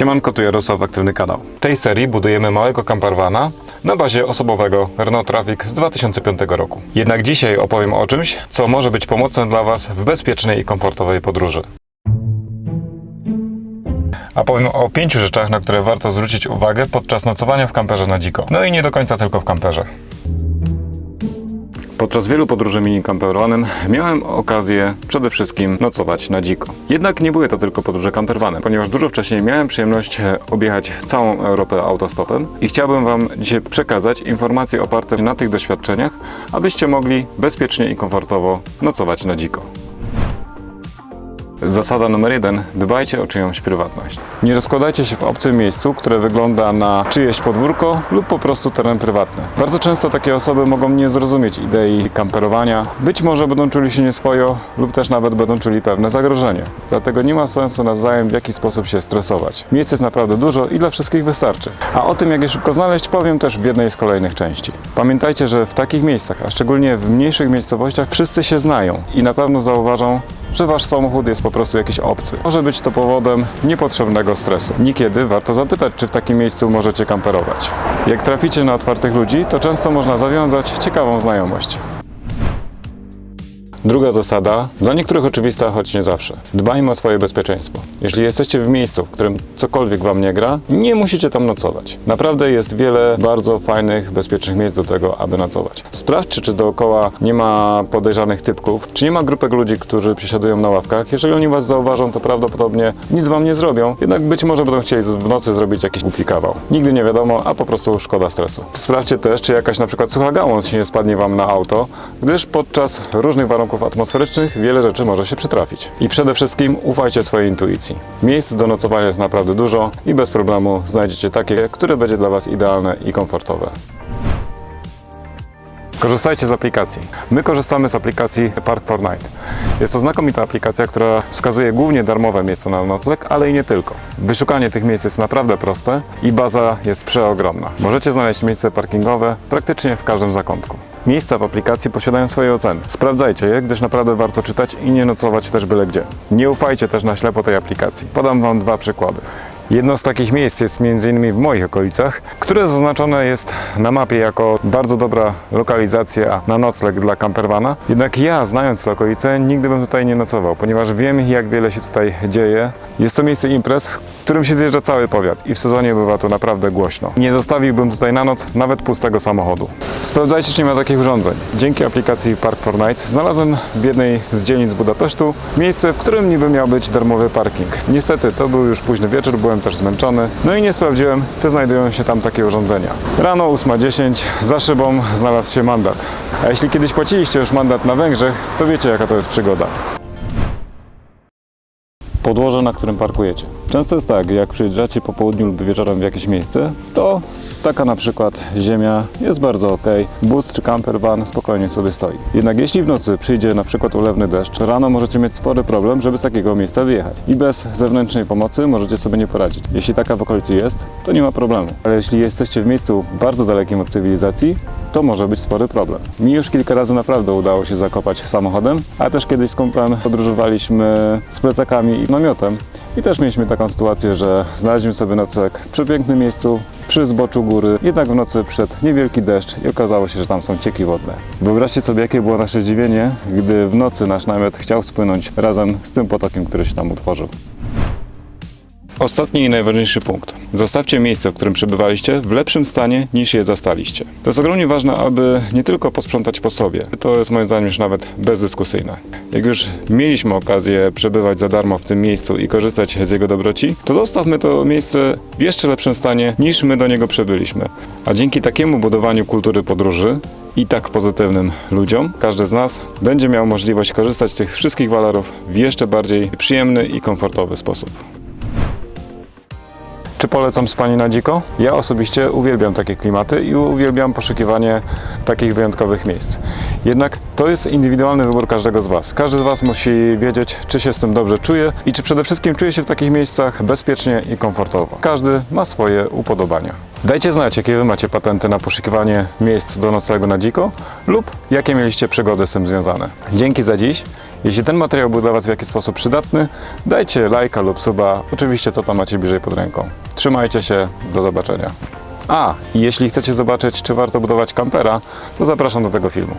Siemanko, tu Jarosław, Aktywny Kanał. W tej serii budujemy małego campervana na bazie osobowego Renault Trafic z 2005 roku. Jednak dzisiaj opowiem o czymś, co może być pomocne dla Was w bezpiecznej i komfortowej podróży. A powiem o pięciu rzeczach, na które warto zwrócić uwagę podczas nocowania w kamperze na dziko. No i nie do końca tylko w kamperze. Podczas wielu podróży mini campervanem miałem okazję przede wszystkim nocować na dziko. Jednak nie były to tylko podróże campervanem, ponieważ dużo wcześniej miałem przyjemność e, objechać całą Europę autostopem i chciałbym Wam dzisiaj przekazać informacje oparte na tych doświadczeniach, abyście mogli bezpiecznie i komfortowo nocować na dziko. Zasada numer jeden: dbajcie o czyjąś prywatność. Nie rozkładajcie się w obcym miejscu, które wygląda na czyjeś podwórko lub po prostu teren prywatny. Bardzo często takie osoby mogą nie zrozumieć idei kamperowania. Być może będą czuli się nieswojo lub też nawet będą czuli pewne zagrożenie. Dlatego nie ma sensu nawzajem w jakiś sposób się stresować. Miejsc jest naprawdę dużo i dla wszystkich wystarczy. A o tym, jak je szybko znaleźć, powiem też w jednej z kolejnych części. Pamiętajcie, że w takich miejscach, a szczególnie w mniejszych miejscowościach, wszyscy się znają i na pewno zauważą, że wasz samochód jest po prostu jakiś obcy. Może być to powodem niepotrzebnego stresu. Niekiedy warto zapytać, czy w takim miejscu możecie kamperować. Jak traficie na otwartych ludzi, to często można zawiązać ciekawą znajomość. Druga zasada, dla niektórych oczywista, choć nie zawsze. Dbajmy o swoje bezpieczeństwo. Jeśli jesteście w miejscu, w którym cokolwiek wam nie gra, nie musicie tam nocować. Naprawdę jest wiele bardzo fajnych, bezpiecznych miejsc do tego, aby nocować. Sprawdźcie, czy dookoła nie ma podejrzanych typków, czy nie ma grupek ludzi, którzy przesiadują na ławkach. Jeżeli oni was zauważą, to prawdopodobnie nic wam nie zrobią, jednak być może będą chcieli w nocy zrobić jakiś głupi kawał. Nigdy nie wiadomo, a po prostu szkoda stresu. Sprawdźcie też, czy jakaś na przykład sucha gałąz się nie spadnie wam na auto, gdyż podczas różnych warunków atmosferycznych wiele rzeczy może się przytrafić. I przede wszystkim ufajcie swojej intuicji. Miejsc do nocowania jest naprawdę dużo i bez problemu znajdziecie takie, które będzie dla Was idealne i komfortowe. Korzystajcie z aplikacji. My korzystamy z aplikacji Park for Night. Jest to znakomita aplikacja, która wskazuje głównie darmowe miejsca na nocleg, ale i nie tylko. Wyszukanie tych miejsc jest naprawdę proste i baza jest przeogromna. Możecie znaleźć miejsce parkingowe praktycznie w każdym zakątku. Miejsca w aplikacji posiadają swoje oceny. Sprawdzajcie je, gdyż naprawdę warto czytać i nie nocować też byle gdzie. Nie ufajcie też na ślepo tej aplikacji. Podam Wam dwa przykłady. Jedno z takich miejsc jest m.in. w moich okolicach, które zaznaczone jest na mapie jako bardzo dobra lokalizacja na nocleg dla campervana. Jednak ja, znając te okolice, nigdy bym tutaj nie nocował, ponieważ wiem, jak wiele się tutaj dzieje. Jest to miejsce imprez, w którym się zjeżdża cały powiat i w sezonie bywa to naprawdę głośno. Nie zostawiłbym tutaj na noc nawet pustego samochodu. Sprawdzajcie, czy nie ma takich urządzeń. Dzięki aplikacji Park for Night znalazłem w jednej z dzielnic Budapesztu miejsce, w którym niby miał być darmowy parking. Niestety, to był już późny wieczór, byłem też zmęczony, no i nie sprawdziłem, czy znajdują się tam takie urządzenia. Rano 8.10 za szybą znalazł się mandat. A jeśli kiedyś płaciliście już mandat na Węgrzech, to wiecie jaka to jest przygoda. Podłoże, na którym parkujecie. Często jest tak, jak przyjeżdżacie po południu lub wieczorem w jakieś miejsce, to taka na przykład ziemia jest bardzo ok. Bus czy camper van spokojnie sobie stoi. Jednak jeśli w nocy przyjdzie na przykład ulewny deszcz, rano możecie mieć spory problem, żeby z takiego miejsca wyjechać. I bez zewnętrznej pomocy możecie sobie nie poradzić. Jeśli taka w okolicy jest, to nie ma problemu. Ale jeśli jesteście w miejscu bardzo dalekim od cywilizacji, to może być spory problem. Mi już kilka razy naprawdę udało się zakopać samochodem, a też kiedyś z kumplem podróżowaliśmy z plecakami i namiotem i też mieliśmy taką sytuację, że znaleźliśmy sobie nocleg w przepięknym miejscu przy zboczu góry, jednak w nocy przyszedł niewielki deszcz i okazało się, że tam są cieki wodne. Wyobraźcie sobie, jakie było nasze zdziwienie, gdy w nocy nasz namiot chciał spłynąć razem z tym potokiem, który się tam utworzył. Ostatni i najważniejszy punkt. Zostawcie miejsce, w którym przebywaliście, w lepszym stanie niż je zastaliście. To jest ogromnie ważne, aby nie tylko posprzątać po sobie. To jest moim zdaniem już nawet bezdyskusyjne. Jak już mieliśmy okazję przebywać za darmo w tym miejscu i korzystać z jego dobroci, to zostawmy to miejsce w jeszcze lepszym stanie niż my do niego przybyliśmy. A dzięki takiemu budowaniu kultury podróży i tak pozytywnym ludziom, każdy z nas będzie miał możliwość korzystać z tych wszystkich walorów w jeszcze bardziej przyjemny i komfortowy sposób. Polecam spanie na dziko? Ja osobiście uwielbiam takie klimaty i uwielbiam poszukiwanie takich wyjątkowych miejsc. Jednak to jest indywidualny wybór każdego z Was. Każdy z Was musi wiedzieć, czy się z tym dobrze czuje i czy przede wszystkim czuje się w takich miejscach bezpiecznie i komfortowo. Każdy ma swoje upodobania. Dajcie znać, jakie Wy macie patenty na poszukiwanie miejsc do noclegu na dziko lub jakie mieliście przygody z tym związane. Dzięki za dziś Jeśli ten materiał był dla Was w jakiś sposób przydatny, dajcie lajka lub suba, oczywiście co tam macie bliżej pod ręką. Trzymajcie się, do zobaczenia. A, jeśli chcecie zobaczyć, czy warto budować kampera, to zapraszam do tego filmu.